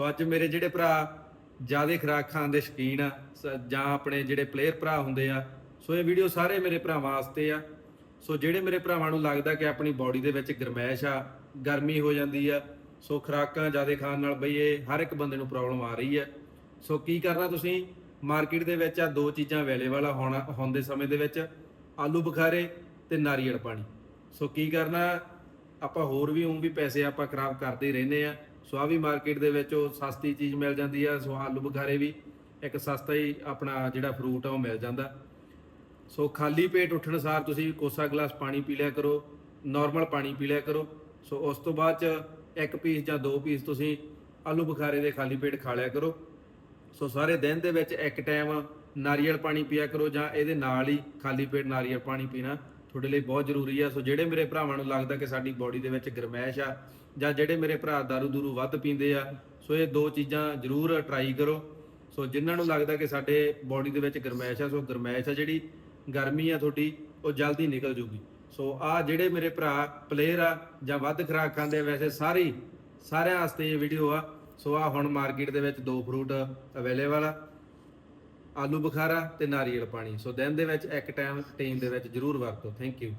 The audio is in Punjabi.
ਸੋ ਅੱਜ ਮੇਰੇ ਜਿਹੜੇ ਭਰਾ ਜ਼ਿਆਦਾ ਖੁਰਾਕ ਖਾਣ ਦੇ ਸ਼ੌਕੀਨ ਆ, ਸ- ਜਾਂ ਆਪਣੇ ਜਿਹੜੇ ਪਲੇਅਰ ਭਰਾ ਹੁੰਦੇ ਆ, ਸੋ ਇਹ ਵੀਡੀਓ ਸਾਰੇ ਮੇਰੇ ਭਰਾਵਾਂ ਵਾਸਤੇ ਆ। ਸੋ ਜਿਹੜੇ ਮੇਰੇ ਭਰਾਵਾਂ ਨੂੰ ਲੱਗਦਾ ਕਿ ਆਪਣੀ ਬਾਡੀ ਦੇ ਵਿੱਚ ਗਰਮੈਸ਼ ਆ, ਗਰਮੀ ਹੋ ਜਾਂਦੀ ਆ, ਸੋ ਖੁਰਾਕਾਂ ਜ਼ਿਆਦਾ ਖਾਣ ਨਾਲ ਬਈ ਇਹ ਹਰ ਇੱਕ ਬੰਦੇ ਨੂੰ ਪ੍ਰੋਬਲਮ ਆ ਰਹੀ ਆ। ਸੋ ਕੀ ਕਰਨਾ ਤੁਸੀਂ? ਮਾਰਕੀਟ ਦੇ ਵਿੱਚ ਆ, ਦੋ ਚੀਜ਼ਾਂ ਅਵੇਲੇਬਲ ਆ ਹੋਣਾ, ਹੁਣ ਦੇ ਸਮੇਂ ਦੇ ਵਿੱਚ, ਆਲੂ ਬੁਖਾਰੇ ਤੇ ਨਾਰੀਅਲ ਪਾਣੀ। ਸੋ ਕੀ ਕਰਨਾ? ਆਪਾਂ ਹੋਰ ਵੀ ਉਂ ਵੀ ਪੈਸੇ ਆਪਾਂ ਖਰਾਬ ਕਰਦੇ ਹੀ ਰਹਿੰਦੇ ਆ। ਸੋ ਆ ਵੀ ਮਾਰਕੀਟ ਦੇ ਵਿੱਚ ਉਹ ਸਸਤੀ ਚੀਜ਼ ਮਿਲ ਜਾਂਦੀ ਆ ਸੋ ਆਲੂ ਬੁਖਾਰੇ ਵੀ, ਇੱਕ ਸਸਤਾ ਹੀ ਆਪਣਾ ਜਿਹੜਾ ਫਰੂਟ ਆ, ਉਹ ਮਿਲ ਜਾਂਦਾ। ਸੋ ਖਾਲੀ ਪੇਟ ਉੱਠਣ ਸਾਰ ਤੁਸੀਂ ਕੋਸਾ ਗਲਾਸ ਪਾਣੀ ਪੀ ਲਿਆ ਕਰੋ ਨਾਰਮਲ ਪਾਣੀ ਪੀ ਲਿਆ ਕਰੋ। ਸੋ ਉਸ ਤੋਂ ਬਾਅਦ ਚ ਇੱਕ ਪੀਸ ਜਾਂ ਦੋ ਪੀਸ ਤੁਸੀਂ ਆਲੂ ਬੁਖਾਰੇ ਦੇ ਖਾਲੀ ਪੇਟ ਖਾ ਲਿਆ ਕਰੋ। ਸੋ ਸਾਰੇ ਦਿਨ ਦੇ ਵਿੱਚ ਇੱਕ ਟਾਈਮ ਨਾਰੀਅਲ ਪਾਣੀ ਪੀਆ ਕਰੋ ਜਾਂ ਇਹਦੇ ਨਾਲ ਹੀ ਖਾਲੀ ਪੇਟ ਨਾਰੀਅਲ ਪਾਣੀ ਪੀਣਾ। ਤੁਹਾਡੇ ਲਈ ਬਹੁਤ ਜ਼ਰੂਰੀ ਆ। ਸੋ ਜਿਹੜੇ ਮੇਰੇ ਭਰਾਵਾਂ ਨੂੰ ਲੱਗਦਾ ਕਿ ਸਾਡੀ ਬਾਡੀ ਦੇ ਵਿੱਚ ਗਰਮੈਸ਼ ਆ ਜਾਂ ਜਿਹੜੇ ਮੇਰੇ ਭਰਾ ਦਾਰੂ ਦੂਰੂ ਵੱਧ ਪੀਂਦੇ ਆ, ਸੋ ਇਹ ਦੋ ਚੀਜ਼ਾਂ ਜ਼ਰੂਰ ਟਰਾਈ ਕਰੋ। ਸੋ ਜਿਨ੍ਹਾਂ ਨੂੰ ਲੱਗਦਾ ਕਿ ਸਾਡੇ ਬਾਡੀ ਦੇ ਵਿੱਚ ਗਰਮੈਸ਼ ਆ, ਸੋ ਗਰਮੈਸ਼ ਆ ਜਿਹੜੀ ਗਰਮੀ ਆ ਤੁਹਾਡੀ, ਉਹ ਜਲਦੀ ਨਿਕਲ ਜੂਗੀ। ਸੋ ਆ ਜਿਹੜੇ ਮੇਰੇ ਭਰਾ ਪਲੇਅਰ ਆ ਜਾਂ ਵੱਧ ਖੁਰਾਕ ਖਾਂਦੇ ਆ, ਵੈਸੇ ਸਾਰੀ, ਸਾਰਿਆਂ ਵਾਸਤੇ ਇਹ ਵੀਡੀਓ ਆ। ਸੋ ਆ ਹੁਣ ਮਾਰਕੀਟ ਦੇ ਵਿੱਚ ਦੋ ਫਰੂਟ ਅਵੇਲੇਬਲ ਆ। ਆਲੂ ਬੁਖਾਰਾ ਤੇ ਨਾਰੀਅਲ ਪਾਣੀ। ਸੋ ਦਿਨ ਦੇ ਵਿੱਚ ਇੱਕ ਟਾਈਮ ਟੀਮ ਦੇ ਵਿੱਚ ਜ਼ਰੂਰ ਵਰਤੋ। Thank you